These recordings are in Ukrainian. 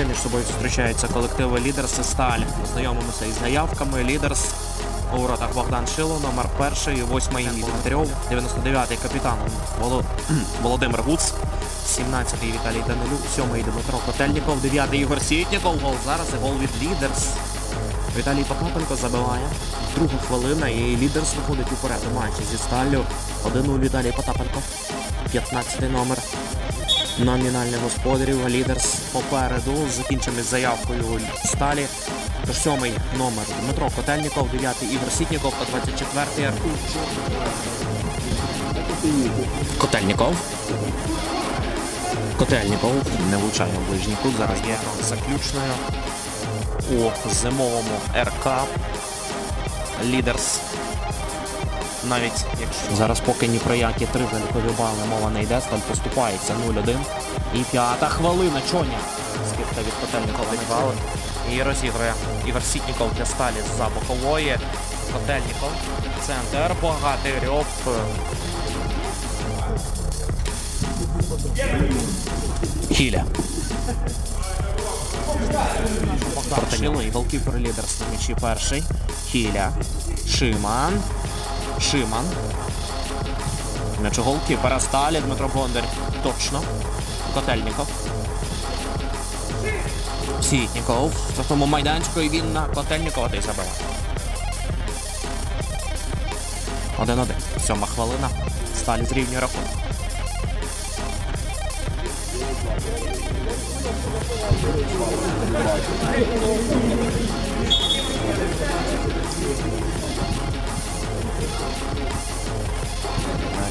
першої. Між собою зустрічаються колективи Лідерс і Сталь. Знайомимося із заявками. Лідерс у воротах Богдан Шило, номер перший, восьмий Дмитрьов, 99-й капітан Воло- Володимир Гуц, 17-й Віталій Данилюк, 7-й Дмитро Котельніков, 9-й Ігор Сітніков. Гол зараз і гол від Лідерс. Віталій Потапенко забиває. Друга хвилина і Лідерс виходить уперед у матчі зі Сталлю. 1-0 Віталій Потапенко. 15-й номер номінальних господарів. Лідерс попереду. Закінчимо із заявкою Сталі. Тож сьомий номер Дмитро Котельніков, 9-й Ігор Сітніков, та 24-й Артур Котельніков. Котельніков не влучає в ближній. Зараз є заключною у зимовому РК. Лідерс. Навіть якщо зараз поки ні про які три залікові бали мова не йде, сталь поступається 0-1. І п'ята хвилина. Чоня. Скидка від Котельнікова не бали. І розігрує Ігор Сітніков для сталі з-за бокової. Котельніков. Центр. Богатирьов. Хіля. Шило і голкіпер лідерс на м'ячі перший. Хіля. Шиман. Шиман. М'яч у голкіпера Дмитро Бондар. Точно. Котельніков. Сітніков. В тому майданчику і він на Котельнікова та забиває. Один-один. Сьома хвилина. Сталі зрівнює рахунок.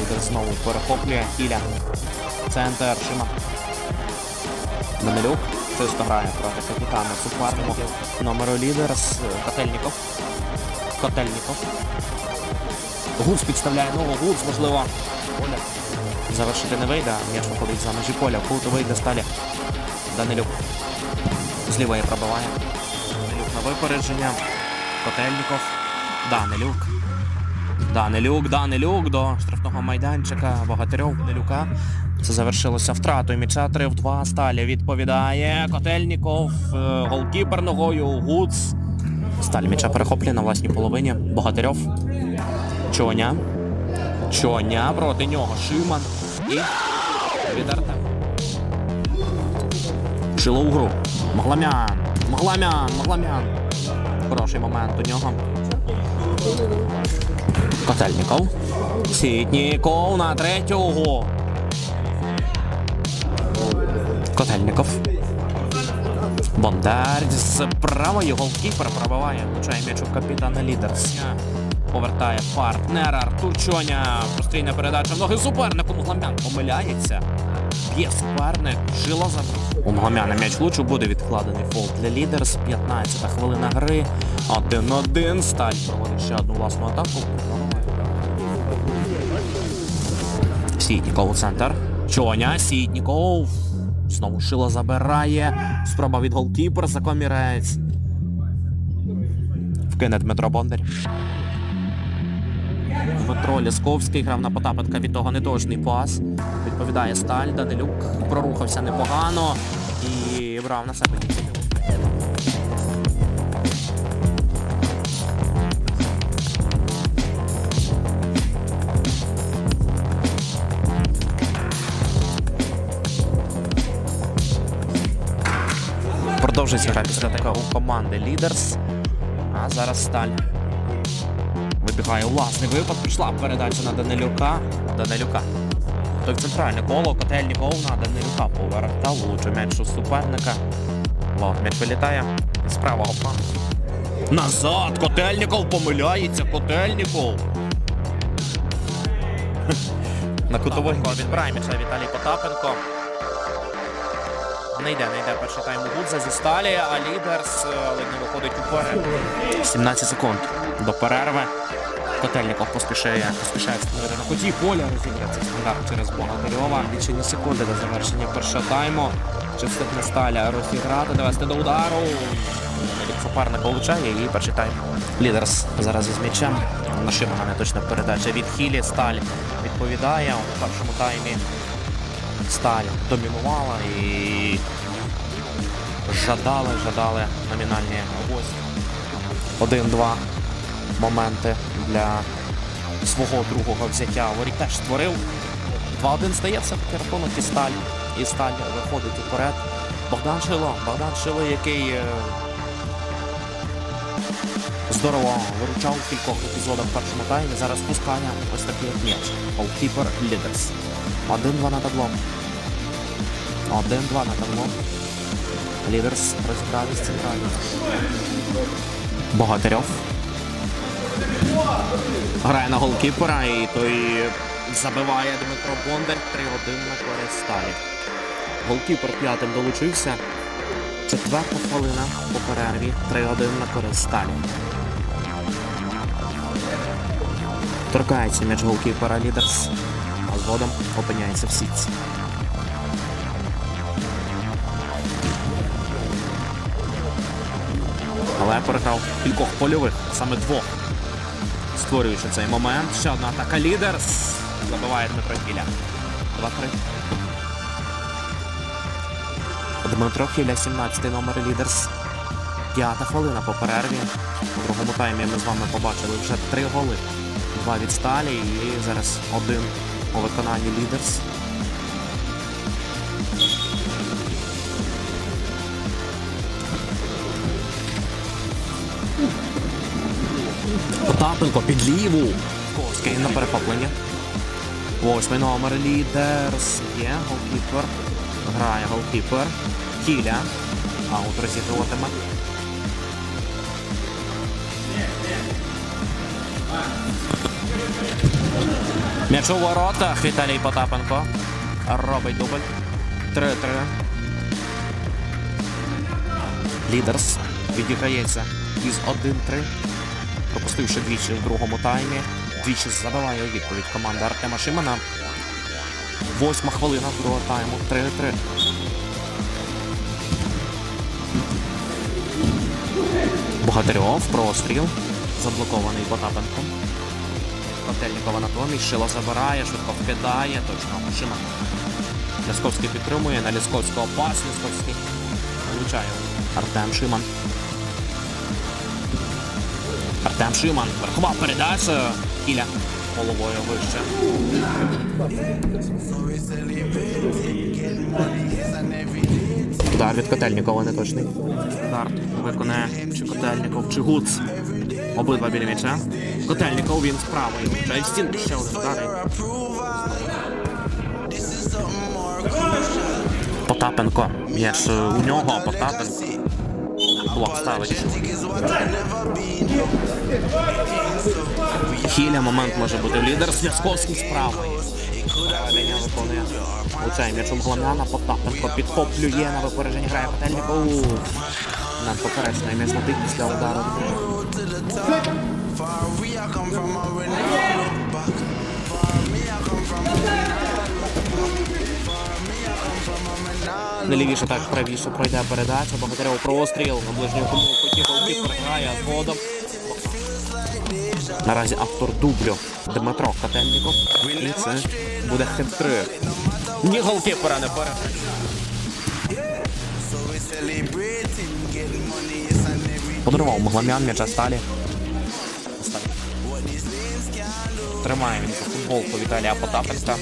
Лідер знову перехоплює Хіля. Центр Шима. Данилюк чисто грає проти капітана суперника. Номеру лідер з Котельніков. Котельніков. Гуц підставляє ногу. Гуц, можливо. Поля. Завершити не вийде. М'яч виходить за межі поля. Куту вийде сталі. Данилюк. З лівої пробиває. Данилюк на випередження. Котельніков. Данилюк. Данилюк, Данилюк до штрафного майданчика. Богатирьов Данилюка. Це завершилося втратою м'яча 3 в 2. Сталі відповідає. Котельніков. е, Голкіпер ногою. Гуц. Сталь м'яча перехоплює на власній половині. Богатирьов. Чоня. Чоня проти нього. Шиман. І від Артема. Шило у гру. Магламян. Магламян. Магламян. Хороший момент у нього. Котельніков. Сітніков на третього. Котельніков. Бондар з правої голкіпер пробиває. Влучає м'яч у капітана Лідерс. Повертає партнера Артур Чоня. Прострійна передача в ноги супернику. Гламян помиляється. Б'є суперник. Жило за У Мугламяна м'яч влучу буде відкладений фол для Лідерс. 15 хвилина гри. 1-1. Сталь проводить ще одну власну атаку. Сітніков у центр. Чоня, Сітніков. Знову шило забирає. Спроба від голкіпера за комірець. Вкине Дмитро Бондар. Дмитро Лісковський грав на Потапенка від того неточний пас. Відповідає Сталь. Данилюк прорухався непогано і брав на себе ініціативу. Продовжується гра після такого у команди Лідерс. А зараз Сталь. Вибігає власний випад. Пішла передача на Данилюка. Данилюка. Той центральне коло, Котельніков на Данилюка повертав, влучив м'яч у суперника. Вот, м'яч вилітає з правого флангу. Назад! Котельніков помиляється! Котельніков! На кутовий відбирає м'яча Віталій Потапенко. Не йде, не йде перший тайм Гудза зі сталі, а лідерс е, ледь не виходить уперед. 17 секунд до перерви. Котельников поспішає, поспішає встановити на ході поля розіграється стандарт через Богатирьова. Лічені секунди до завершення першого тайму. Чи сталя розіграти, довести до удару. Від суперника влучає і перший тайм. Лідерс зараз із м'ячем. Нашивана неточна передача від Хілі. Сталь відповідає у першому таймі. Сталь домінувала і жадали, жадали номінальні гості. Один-два моменти для свого другого взяття. Ворік теж створив. 2-1 стає все-таки рахунок і сталь. І сталь виходить уперед. Богдан Шило. Богдан Шило, який е, здорово виручав в кількох епізодах першому таймі. Зараз пускання ось такий м'яч. Голкіпер Лідерс. 1-2 на табло. 1-2 на табло. Лідерс розібрав із центральної. Богатирьов. Грає на голкіпера і той забиває Дмитро Бондар 3-1 на користь сталі. Голкіпер п'ятим долучився. Четверта хвилина по перерві 3-1 на користь сталі. Торкається м'яч голкіпера Лідерс, а згодом опиняється в сітці. Але переграв кількох польових, саме двох. Створюючи цей момент. Ще одна атака Лідерс. Забиває Дмитро Хіля. 2-3. Дмитро Хіля, 17 номер Лідерс. П'ята хвилина по перерві. У другому таймі ми з вами побачили вже три голи. Два від сталі і зараз один у виконанні Лідерс. Потапенко під ліву. Ковський на перехоплення. Восьмий номер лідерс. Є голкіпер. Грає голкіпер. Кіля. Аут розігруватиме. М'яч у воротах. Віталій Потапенко. Робить дубль. 3-3. Лідерс відіграється із 1-3 пропустивши двічі в другому таймі. Двічі забиває відповідь команда Артема Шимана. Восьма хвилина другого тайму. 3-3. Богатирьов, простріл. Заблокований Потапенком. Котельникова натомість. Шило забирає, швидко вкидає. Точно. Шиман. Лясковський підтримує. На Лясковського пас. Лясковський. Влучає. Артем Шиман. Артем Шиман. Верхова передача. Кіля. Головою вище. Удар від Котельникова не точний. Удар виконає чи Котельников, чи Гуц. Обидва біля м'яча. Котельников він з правої. В стінку ще один удар. Потапенко. М'яч е, у нього, Потапенко. Блок ставить. Хіля момент може бути лідер. Святковський справа. Переведення виконує оцей м'ячом Гламяна. Потапенко підхоплює на випередження грає Петельников. Над поперечною м'яч летить після удару. Нелівіше так правіше пройде передача. Богатирьов простріл на ближню кому хотів голкіпер грає згодом. Наразі автор дублю Дмитро Котельніков. І це буде хет-трик. Ні голкіпера не бере. Подарував Мгламян м'яча сталі. Тримає він футболку Віталія Потапенка.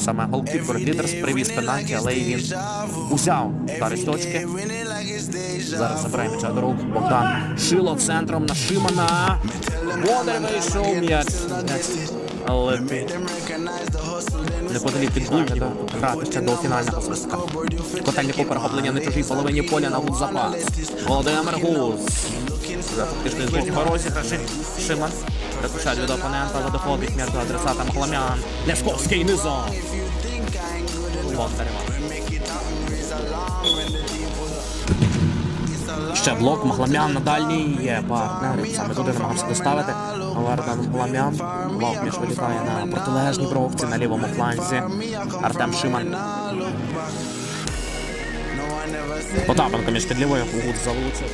Саме голкіпер лідерс привіз пенальті, але і він узяв удари з точки. Зараз забирає м'яча до рук. Богдан Шило центром на Шимана. Бондар вийшов м'яч. Летить. Неподалік від ближнього грати ще до фінального свистка. Котельнику перехоплення на чужій половині поля на гуд запас. Володимир Гуз. Фактично з ближнього розіграші. Шиман. Рикошет від опонента, задоходить між адресатом Хламян. Ляшковський низом. Бондарєва. Ще блок, Махламян на дальній є партнер. Саме туди намагався доставити. Вардан Махламян. Вовк між вилітає на протилежній бровці на лівому фланзі. Артем Шиман. Потапенко між під лівою. Гуд залучив.